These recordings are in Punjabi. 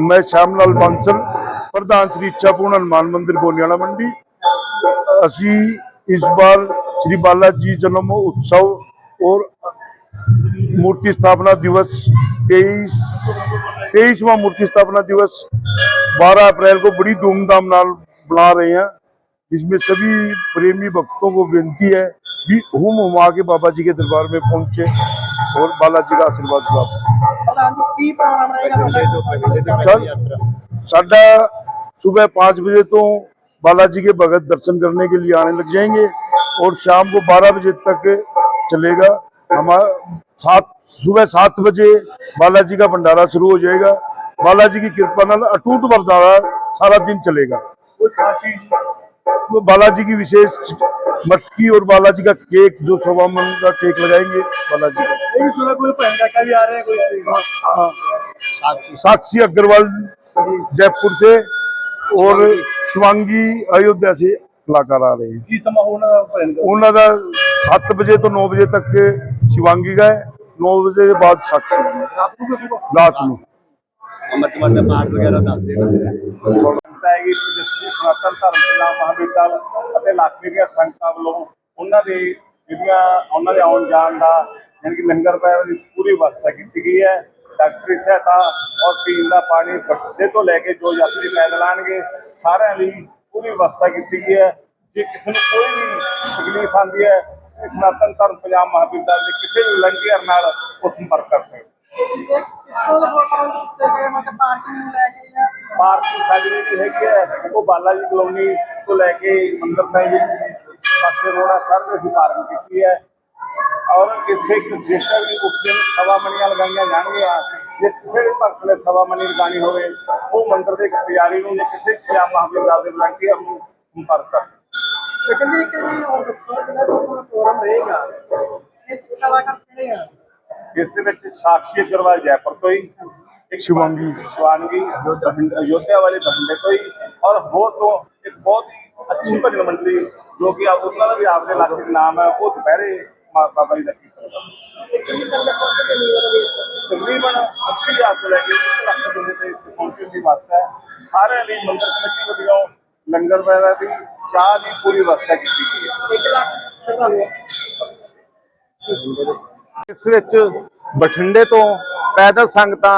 ਮੈਂ ਸ਼ਾਮ ਲਾਲ ਬਾਂਸਲ ਪ੍ਰਧਾਨ ਸ੍ਰੀ ਇੱਛਾ ਪੂਰਨ ਹਨੂਮਾਨ ਮੰਦਿਰ ਗੋਨਿਆਲਾ ਮੰਡੀ ਅਸੀਂ ਇਸ बार श्री बालाजी जन्म उत्सव और मूर्ति स्थापना दिवस 23 तेईसवा मूर्ति स्थापना दिवस 12 अप्रैल को बड़ी धूमधाम नाल बना रहे हैं जिसमें सभी प्रेमी भक्तों को विनती है कि हुम हुमा के बाबा जी के दरबार में पहुंचे और बालाजी का आशीर्वाद प्राप्त करें। ਪ੍ਰਧਾਨ ਜੀ ਕੀ ਪ੍ਰੋਗਰਾਮ ਰਹੇਗਾ सर साढ़ा सुबह पाँच बजे तो बालाजी के भगत दर्शन करने के लिए आने लग जाएंगे और शाम को बारह बजे तक चलेगा हमारा सात सुबह सात बजे बालाजी का भंडारा शुरू हो जाएगा बालाजी की कृपा नाल अटूट भंडारा सारा दिन चलेगा बालाजी की विशेष मटकी और बालाजी का केक जो सवा मन का केक लगाएँगे बालाजी का। हाँ, हाँ। साक्षी अग्रवाल जयपुर से और शिवांगी अयोध्या से कलाकार आ रहे हैं। उन्हों का बजे तो नौ बजे तक शिवांगी का है नौ बजे के बाद साक्षी। रात को? ਰਾਤ ਨੂੰ ਸਨਾਤਨ ਧਰਮ ਦੇ ਨਾਮ ਅਤੇ ਇਲਾਕੇ ਦੀਆਂ ਸੰਗਤਾਂ ਵੱਲੋਂ ਉਹਨਾਂ ਦੇ ਜਿਹੜੀਆਂ ਉਹਨਾਂ ਦੇ ਆਉਣ ਜਾਣ ਦਾ ਯਾਨੀ ਕਿ ਲੰਗਰ ਪਾਇਆ ਦੀ ਪੂਰੀ ਵਿਵਸਥਾ ਕੀਤੀ ਗਈ ਹੈ। ਡਾਕਟਰੀ ਸਹਾਇਤਾ ਔਰ ਪੀਣ ਦਾ ਪਾਣੀ ਬੱਚੇ ਤੋਂ ਲੈ ਕੇ ਜੋ ਯਾਤਰੀ ਪੈਦਲ ਆਣਗੇ ਸਾਰਿਆਂ ਲਈ ਪੂਰੀ ਵਿਵਸਥਾ ਕੀਤੀ ਗਈ ਹੈ। ਜੇ ਕਿਸੇ ਨੂੰ ਕੋਈ ਵੀ ਤਕਲੀਫ ਆਉਂਦੀ ਹੈ ਸਨਾਤਨ ਧਰਮ ਪੰਜਾਬ ਮਹਾਬੀਟਲ ਦੇ ਕਿਸੇ ਵੀ ਵਲੰਟੀਅਰ ਨਾਲ ਉਹ ਸੰਪਰਕ ਕਰ ਸਕਦੇ ਪਾਰਕਿੰਗ ਸਾਡੀ ਜਿਹੜੀ ਹੈਗੀ ਹੈ। ਉਹ ਬਾਲਾ ਜੀ ਕਲੋਨੀ ਤੋਂ ਲੈ ਕੇ ਮੰਦਰ ਤਾਈਂ ਜਿਹੜੀ ਪਾਸੇ ਰੋੜਾ ਸਰ ਦੇ ਅਸੀਂ ਪਾਰਕਿੰਗ ਕੀਤੀ ਹੈ। ਔਰ ਇੱਥੇ ਇੱਕ ਰਜਿਸਟਰ ਵੀ ਉਸ ਦਿਨ ਸਵਾ ਮਣੀਆਂ ਲਗਾਈਆਂ ਜਾਣਗੀਆਂ। ਜੇ ਕਿਸੇ ਵੀ ਭਗਤ ਨੇ ਸਵਾ ਮਣੀ ਲਗਾਣੀ ਹੋਵੇ ਉਹ ਮੰਦਰ ਦੇ ਪੁਜਾਰੀ ਨੂੰ ਜਾਂ ਕਿਸੇ ਪੰਜਾਬ ਮਹਾਬੀਰ ਦੇ ਵਲੰਟੀਅਰ ਨੂੰ ਸੰਪਰਕ ਕਰ ਸਕਦਾ ਦੇ ਵਿੱਚ ਸਾਕਸ਼ੀ ਅਗਰਵਾਲ ਜੈਪੁਰ ਤੋਂ ਹੀ। ਔਰ ਹੋਰ ਤੋਂ ਇੱਕ ਬਹੁਤ ਹੀ ਅੱਛੀ ਭਜਨ ਮੰਡਲੀ ਜੋ ਕਿ ਆਪ ਉਹਨਾਂ ਦਾ ਵੀ ਆਪਦੇ ਇਲਾਕੇ ਦਾ ਨਾਮ ਹੈ ਉਹ ਦੁਪਹਿਰੇ ਮਾ- ਬਾਬਾ ਜੀ ਦਾ ਕੀਰਤਨ ਕਰਦੇ ਤਕਰੀਬਨ 80000 ਤੋਂ ਲੈ ਕੇ ਇੱਕ ਲੱਖ ਬੰਦੇ ਤੇ ਇੱਥੇ ਪਹੁੰਚਣ ਦੀ ਵਾਸਤਾ ਹੈ ਸਾਰਿਆਂ ਲਈ ਮੰਦਰ ਕਮੇਟੀ ਵੱਲੋਂ ਲੰਗਰ ਵਗੈਰਾ ਦੀ ਚਾਹ ਦੀ ਪੂਰੀ ਵਿਵਸਥਾ ਕੀਤੀ ਗਈ ਹੈ ਇਸ ਵਿੱਚ ਬਠਿੰਡੇ ਤੋਂ ਪੈਦਲ ਸੰਗਤਾਂ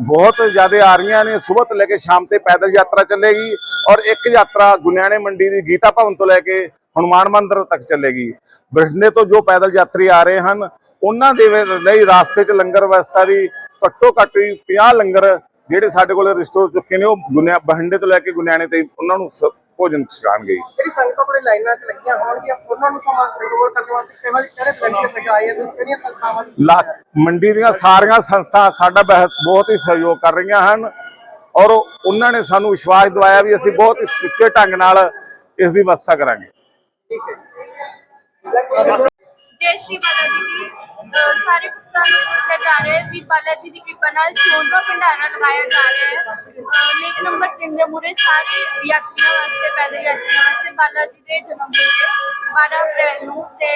ਬਹੁਤ ਜ਼ਿਆਦਾ ਆ ਰਹੀਆਂ ਨੇ। ਸਵੇਰ ਤੋਂ ਲੈ ਕੇ ਸ਼ਾਮ ਤੇ ਪੈਦਲ ਯਾਤਰਾ ਚੱਲੇਗੀ ਔਰ ਇੱਕ ਯਾਤਰਾ ਗੁਨਿਆਣੇ ਮੰਡੀ ਦੀ ਗੀਤਾ ਭਵਨ ਤੋਂ ਲੈ ਕੇ ਹਨੂਮਾਨ ਮੰਦਿਰ ਤੱਕ ਚੱਲੇਗੀ। ਬਠਿੰਡੇ ਤੋਂ ਜੋ ਪੈਦਲ ਯਾਤਰੀ ਆ ਰਹੇ ਹਨ, ਉਹਨਾਂ ਦੇ ਲਈ ਰਾਸਤੇ 'ਚ ਲੰਗਰ ਵਿਵਸਥਾ ਦੀ ਘੱਟੋ ਘੱਟ ਵੀ 50 ਲੰਗਰ ਜਿਹੜੇ ਸਾਡੇ ਕੋਲ ਰਿਸਟੋਰ ਚੁੱਕੇ ਨੇ ਉਹ ਗੁਨਿਆ ਬਠਿੰਡੇ ਤੋਂ ਲੈ ਕੇ ਗੁਨਿਆਣੇ ਤੇ ਉਹਨਾਂ ਨੂੰ ਭੋਜਨ ਛਕਾਣਗੇ ਜਿਹੜੀ ਸੰਗਤਾਂ ਆਪਣੇ ਲਾਈਨਾਂ 'ਚ ਲੱਗੀਆਂ ਹੋਣਗੀਆਂ ਉਹਨਾਂ ਨੂੰ ਸਮਾਂ ਕੰਟਰੋਲ ਕਰਨ ਵਾਸਤੇ ਕਿਹੜੇ ਕਿਹੜੇ ਵਲੰਟੀਅਰ ਲਗਾਏ ਆ ਤੇ ਕਿਹੜੀਆਂ ਸੰਸਥਾਵਾਂ ਦੀ ਲਾ ਮੰਡੀ ਦੀਆਂ ਸਾਰੀਆਂ ਸੰਸਥਾ ਸਾਡਾ ਬਹੁਤ ਬਹੁਤ ਹੀ ਸਹਿਯੋਗ ਕਰ ਰਹੀਆਂ ਹਨ। ਔਰ ਉਹਨਾਂ ਨੇ ਸਾਨੂੰ ਵਿਸ਼ਵਾਸ ਦਿਵਾਇਆ ਵੀ ਅਸੀਂ ਬਹੁਤ ਹੀ ਸੁੱਚੇ ਢੰਗ ਨਾਲ ਇਸ ਦੀ ਵਿਵਸਥਾ ਕਰਾਂਗੇ। ਜੈ ਸ਼੍ਰੀ ਬਾਲਾ ਦੀ ਅ, ਸਾਰੇ ਭਗਤਾਂ ਨੂੰ ਦੱਸਿਆ ਜਾ ਰਿਹਾ ਹੈ ਵੀ ਬਾਲਾ ਜੀ ਦੀ ਕਿਰਪਾ ਨਾਲ ਚੌਦਵਾਂ ਭੰਡਾਰਾ ਲਗਾਇਆ ਜਾ ਰਿਹਾ ਹੈ ਅ, ਲੇਕ ਨੰਬਰ 3 ਦੇ ਮੂਰੇ ਸਾਰੇ ਯਾਤਰੀਆਂ ਵਾਸਤੇ ਪੈਦਲ ਯਾਤਰੀਆਂ ਵਾਸਤੇ ਬਾਲਾ ਜੀ ਦੇ ਜਨਮ ਦਿਨ ਤੇ 12 ਅਪ੍ਰੈਲ ਨੂੰ ਤੇ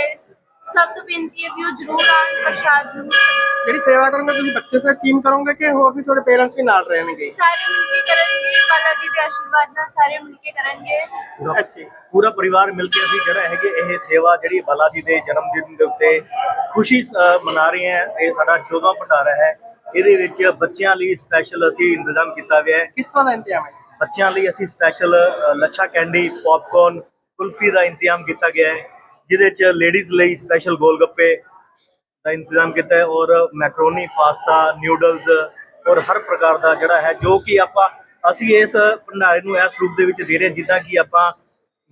ਸਭ ਤੋਂ ਬੇਨਤੀ ਹੈ ਵੀ ਉਹ ਜ਼ਰੂਰ ਆਉਣ ਪ੍ਰਸ਼ਾਦ ਜ਼ਰੂਰ ਛਕਣ। ਜਿਹੜੀ ਸੇਵਾ ਕਰੋਗੇ ਤੁਸੀਂ ਬੱਚੇ ਸੇ ਟੀਮ ਕਰੋਗੇ ਕਿ ਹੋਰ ਵੀ ਤੁਹਾਡੇ ਪੇਰੈਂਟਸ ਵੀ ਨਾਲ ਰਹਿਣਗੇ? ਸਾਰੇ ਮਿਲ ਕੇ ਕਰਨਗੇ ਬਾਲਾ ਜੀ ਦੇ ਆਸ਼ੀਰਵਾਦ ਨਾਲ ਸਾਰੇ ਮਿਲ ਕੇ ਕਰਨਗੇ। ਅੱਛਾ ਜੀ। ਪੂਰਾ ਪਰਿਵਾਰ ਮਿਲ ਕੇ ਅਸੀਂ ਜਿਹੜਾ ਹੈਗੇ ਇਹ ਸੇਵਾ ਜਿਹੜੀ ਬਾਲਾ ਜੀ ਦੇ ਜਨਮ ਦਿਨ ਦੇ ਉੱਤੇ ਖੁਸ਼ੀ ਅ, ਮਨਾ ਰਹੇ ਹਾਂ। ਇਹ ਸਾਡਾ 14ਵਾਂ ਭੰਡਾਰਾ ਹੈ। ਇਹਦੇ ਵਿੱਚ ਬੱਚਿਆਂ ਲਈ ਸਪੈਸ਼ਲ ਅਸੀਂ ਇੰਤਜ਼ਾਮ ਕੀਤਾ ਹੋਇਆ ਹੈ। ਕਿਸ ਤਰ੍ਹਾਂ ਦਾ ਇੰਤਜ਼ਾਮ ਹੈ? ਬੱਚਿਆਂ ਲਈ ਅਸੀਂ ਸਪੈਸ਼ਲ ਲੱਛਾ ਕੈਂਡੀ ਪੌਪਕੌਰਨ ਕੁਲਫੀ ਦਾ ਇੰਤਜ਼ਾਮ ਕੀਤਾ ਗਿਆ ਹੈ। ਜਿਹਦੇ ਚ ਲੇਡੀਜ਼ ਲਈ ਸਪੈਸ਼ਲ ਗੋਲਗੱਪੇ ਦਾ ਇੰਤਜ਼ਾਮ ਕੀਤਾ ਹੈ ਔਰ ਮੈਕਰੋਨੀ, ਪਾਸਤਾ ਨਿਊਡਲਸ ਔਰ ਹਰ ਪ੍ਰਕਾਰ ਦਾ ਜਿਹੜਾ ਹੈ ਜੋ ਕਿ ਆਪਾਂ, ਅਸੀਂ ਇਸ ਭੰਡਾਰੇ ਨੂੰ ਇਸ ਰੂਪ ਦੇ ਵਿੱਚ ਦੇ ਰਹੇ ਹਾਂ, ਜਿੱਦਾਂ ਕਿ ਆਪਾਂ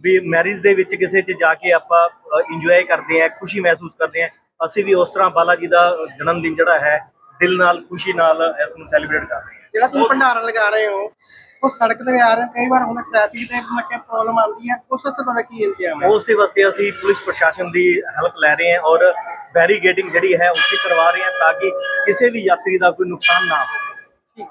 ਵੀ ਮੈਰਿਜ ਦੇ ਵਿੱਚ ਕਿਸੇ 'ਚ ਜਾ ਕੇ ਆਪਾਂ ਇੰਜੋਏ ਕਰਦੇ ਹਾਂ, ਖੁਸ਼ੀ ਮਹਿਸੂਸ ਕਰਦੇ ਹਾਂ, ਅਸੀਂ ਵੀ ਉਸ ਤਰ੍ਹਾਂ ਬਾਲਾ ਜੀ ਦਾ ਜਨਮ ਦਿਨ ਜਿਹੜਾ ਹੈ, ਦਿਲ ਨਾਲ, ਖੁਸ਼ੀ ਨਾਲ ਇਸ ਨੂੰ ਸੈਲੀਬ੍ਰੇਟ ਕਰ ਰਹੇ ਹਾਂ। ਜਿਹੜਾ ਤੁਸੀਂ ਭੰਡਾਰਾ ਲਗਾ ਰਹੇ ਹੋ ਉਹ ਸੜਕ ਤੇ ਆ ਰਹੇ ਕਈ ਵਾਰ ਹੁਣ ਟ੍ਰੈਫਿਕ ਦੇ ਮੱਕੇ ਪ੍ਰੋਬਲਮ ਆਉਂਦੀ ਹੈ ਉਸ ਵਾਸਤੇ ਤੁਹਾਡਾ ਕੀ ਇੰਤਜ਼ਾਮ ਹੈ? ਉਸ ਦੇ ਵਾਸਤੇ ਅਸੀਂ ਪੁਲਿਸ ਪ੍ਰਸ਼ਾਸਨ ਦੀ ਹੈਲਪ ਲੈ ਰਹੇ ਹਾਂ ਔਰ ਬੈਰੀਗੇਡਿੰਗ ਜਿਹੜੀ ਹੈ ਉੱਥੇ ਕਰਵਾ ਰਹੇ ਹਾਂ ਤਾਂ ਕਿ ਕਿਸੇ ਵੀ ਯਾਤਰੀ ਦਾ ਕੋਈ ਨੁਕਸਾਨ ਨਾ ਹੋਵੇ।